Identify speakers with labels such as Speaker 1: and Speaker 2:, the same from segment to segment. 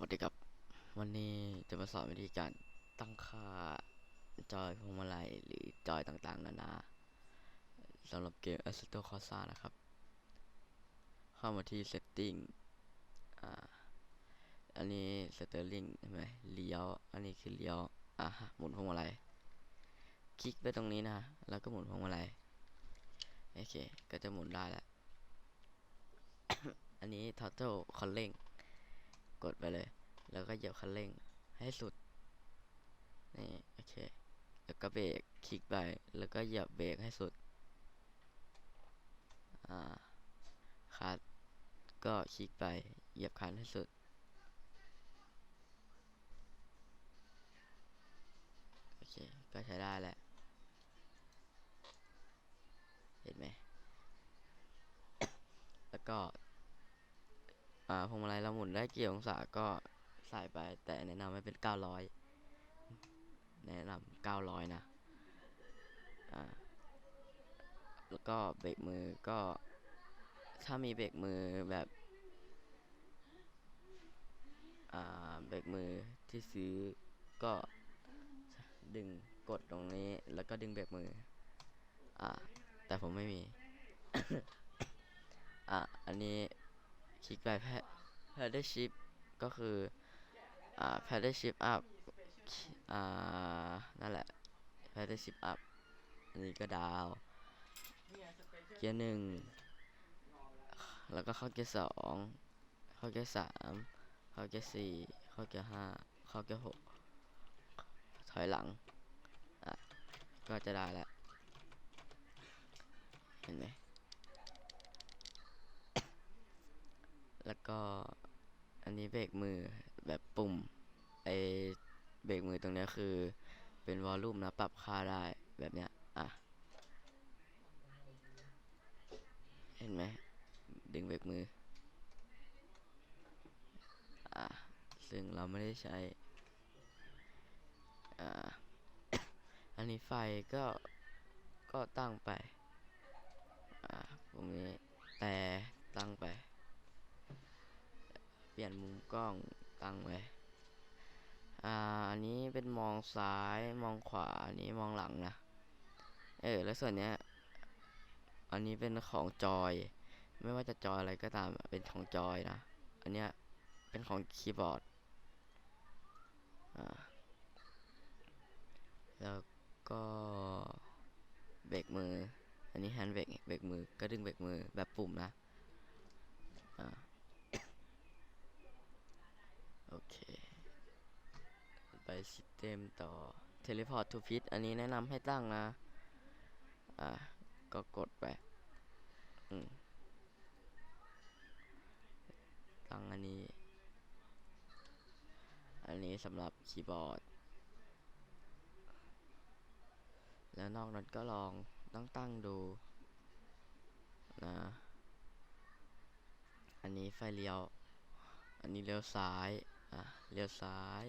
Speaker 1: วัสดีครับ วันนี้จะมาสอนวิธีการตั้งค่าจอยพวงมาลัยหรือจอยต่างๆ นานาสำหรับเกม a s s e t o Corsa นะครับ เข้ามาที่ Setting อ่า อันนี้ Steering ใช่ไหมเลี้ยว อันนี้คือเลี้ยว อะหมุนพวงมาลัย คลิกไปตรงนี้นะ แล้วก็หมุนพวงมาลัย โอเค ก็จะหมุนได้แล้ว อันนี้ Total คันเร่ง กดไปเลย แล้วก็เหยียบคันเร่งให้สุด นี่ โอเค แล้วก็เบรกคลิกไป แล้วก็เหยียบเบรกให้สุด อ่าคัดก็คลิกไปเหยียบคันให้สุด โอเค ก็ใช้ได้แหละ เห็นไหม แล้วก็ อ่าพวงมาลัยเราหมุนได้ กี่องศาก็ใส่ไป แต่แนะนำให้เป็น900แนะนำ900นะอ่าแล้วก็เบรกมือก็ถ้ามีเบรกมือแบบอ่าเบรกมือที่ซื้อก็ดึงกดตรงนี้แล้วก็ดึงเบรกมือ อ่า แต่ผมไม่มี อะอันนี้คลิกไปแพ paddle shift ก็คืออ่า paddle shift up อ่า นั่นแหละ paddle shift up อันนี้ก็ดาว เกียร์หนึ่ง แล้วก็เข้าเกียร์สอง เข้าเกียร์สาม เข้าเกียร์สี่ เข้าเกียร์ห้า เข้าเกียร์หก ถอยหลัง อะ ก็จะได้แล้ว เห็นไหมแล้วก็ อันนี้เบรกมือแบบปุ่มไอเบรกมือตรงเนี้ยคือเป็นวอลลุ่มนะปรับค่าได้แบบเนี้ยอะเห็นไหมดึงเบรกมืออะซึ่งเราไม่ได้ใช้อ่าอันนี้ไฟก็ก็ตั้งไป อ่าตรงนี้แต่ตั้งไป เปลี่ยนมุม กล้องตั้งไว้อ่าอันนี้เป็นมองซ้ายมองขวาอันนี้มองหลังนะเออแล้วส่วนเนี้ยอันนี้เป็นของจอย ไม่ว่าจะจอยอะไรก็ตามเป็นของจอยนะอันเนี้ยเป็นของคีย์บอร์ดอ่าแล้วก็เบรกมือ อันนี้แฮนด์เบรกเบรกมือก็ดึงเบรกมือแบบปุ่มนะอ่า โอเค ไป ซิสเต็มต่อ Teleport to Pit อันนี้แนะนำให้ตั้งนะ อ่า ก็กดไปตั้งอันนี้ อันนี้สำหรับคีย์บอร์ด แล้วนอกนั้นก็ลองต้องตั้งดูนะ อันนี้ไฟเลี้ยว อันนี้เลี้ยวซ้าย อะ เลี้ยวซ้าย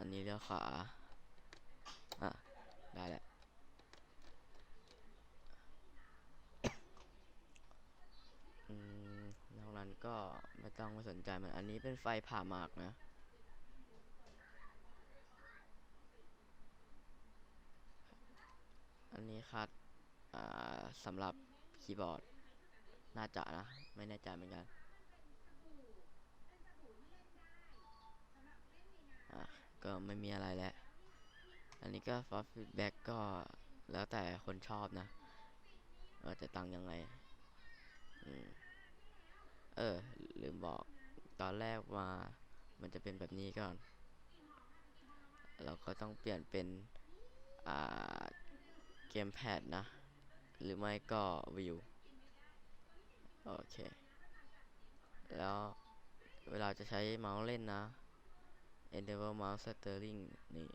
Speaker 1: อันนี้เลี้ยวขวาอะได้แหละอืมนอกนั้นก็ไม่ต้องไปสนใจมัน อันนี้เป็นไฟผ่าหมากนะ อันนี้คัดอ่าสำหรับคีย์บอร์ด น่าจะนะ ไม่แน่ใจเหมือนกันอะ ก็ไม่มีอะไรแล้ว อันนี้ก็ for feedback ก็แล้วแต่คนชอบนะว่าจะตังยังไงอืมเออ ลืมบอกตอนแรกมา มันจะเป็นแบบนี้ก่อน เราก็ต้องเปลี่ยนเป็น อ่า เกมแพดนะ หรือไม่ก็วิว โอเค แล้วเวลาจะใช้เมาส์เล่นนะ Endeavor Mouse Steering นี่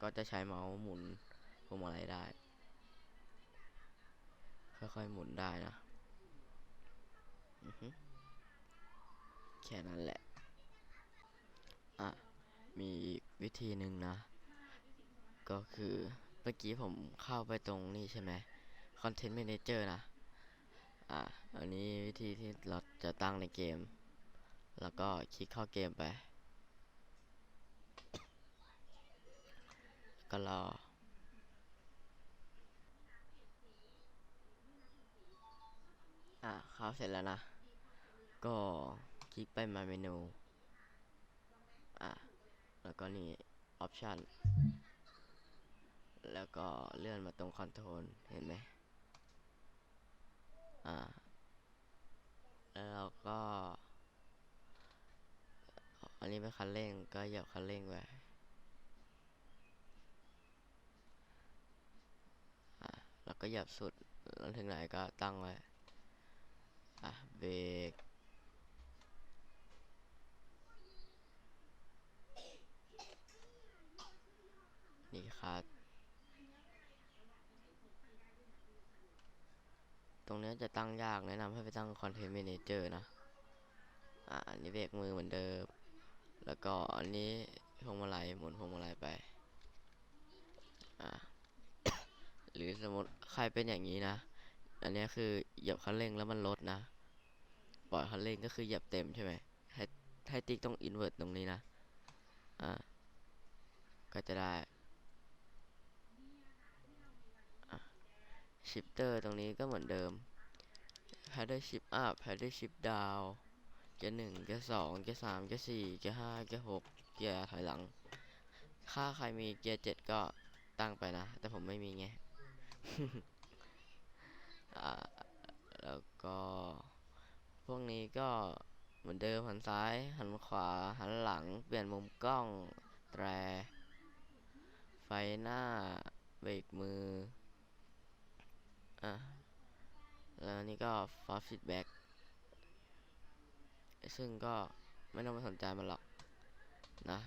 Speaker 1: ก็จะใช้เมาส์หมุนพวงมาลัยได้ ค่อยๆหมุนได้นะแค่นั้นแหละ อะ มีอีกวิธีหนึ่งนะ ก็คือเมื่อกี้ผมเข้าไปตรงนี้ใช่ไหม Content Manager นะ อ่าอันนี้วิธีที่เราจะตั้งในเกม แล้วก็คลิกเข้าเกมไป ก็รอ อะเข้าเสร็จแล้วนะ ก็คลิกไปมาเมนู อะ แล้วก็นี่ออปชันแล้วก็เลื่อนมาตรงคอนโทรลเห็นไหมอ่า แล้วก็ อันนี้เป็นคันเร่งก็เหยียบคันเร่งไว้แล้วก็เหยียบสุดแล้วถึงไหนก็ตั้งไว้อะเบรกนี่ครับตรงนี้จะตั้งยากแนะนำให้ไปตั้ง Content Manager นะ อะอันนี้เบรกมือเหมือนเดิม แล้วก็อันนี้พวงมาลัยหมุนพวงมาลัยไป อะหรือสมมติใครเป็นอย่างนี้นะ อันนี้คือเหยียบคันเร่งแล้วมันลดนะ ปล่อยคันเร่งก็คือเหยียบเต็มใช่ไหมให้ให้ติ๊กตรง invert ตรงนี้นะ อะก็จะได้ชิปเตอร์ตรงนี้ก็เหมือนเดิม paddle shift up paddle shift down เกียร์หนึ่งเกียร์สองเกียร์สามเกียร์สี่เกียร์ห้าเกียร์หกเกียร์ถอยหลัง ถ้าใครมีเกียร์เจ็ดก็ตั้งไปนะ แต่ผมไม่มีไงอ่าแล้วก็ พวกนี้ก็เหมือนเดิมหันซ้าย หันขวา หันหลัง เปลี่ยนมุมกล้อง แตร ไฟหน้า เบรกมือ อะ แล้วนี่ก็ fast feedback ซึ่งก็ไม่ต้องไปสนใจมันหรอกนะ